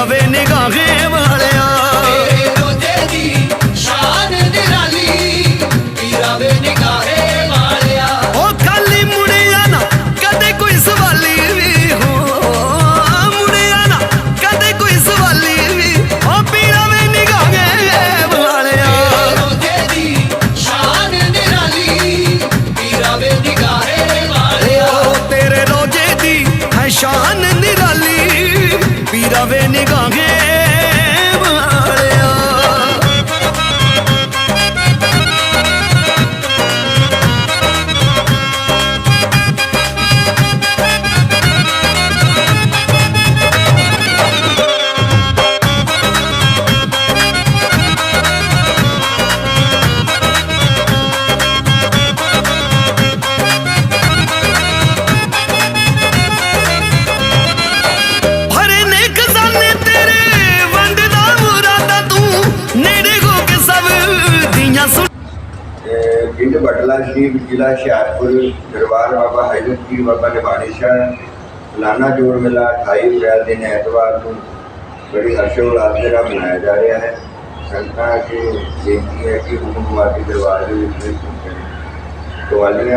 ਜਾਵੇ ਨਿਗਾਹੇ ਵਾਲਿਆ। ਉਹ ਖਾਲੀ ਮੁੜਿਆ ਨਾ ਕਦੇ ਕੋਈ ਸਵਾਲੀ ਵੀ ਹੋ। ਕਦੇ ਕੋਈ ਸਵਾਲੀ ਵੀ ਉਹ ਪੀਰਾ ਵੇ ਨਿਗਾਹੇ ਵਾਲਿਆ। ਦੀ ਸ਼ਾਨ ਨਿਰਾਲੀ ਉਹ ਤੇਰੇ ਰੋਜੇ ਦੀ ਹੈ ਸ਼ਾਨ ਨਿਰਾਲੀ। wieder weniger geht. पिंड बटला शरीफ जिला शाहपुर दरबार बाबा हज़रत जी बाबा नवाणी शाह सलाना जोड़ मेला अठाई अप्रैल दिन एतवार को बड़ी हर्षो उल्लास के साथ मनाया जा रहा है। संगत अगर बेनती है कि गुरु कुमार दरबार के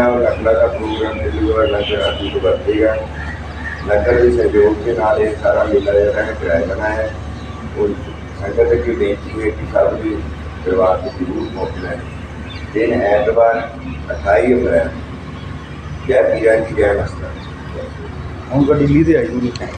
और अखला का प्रोग्राम दिल्लीवार लंगर आदि को बरतेगा लंगर के सहयोग के नाल एक सारा मेला जरा है किराया बना है। और संगत अगर बेनती है कि सब भी दरबार को ज़रूर मौके लाएँगे ਦਿਨ ਐਤਵਾਰ 28 ਅਪ੍ਰੈਲ ਜੈ ਪੀਰਾਂ ਦੀ ਜੈ ਮਸਤਾਂ। ਹੁਣ ਗੱਡੀ ਲਈ ਤੇ ਆਈ ਪੂਰੀ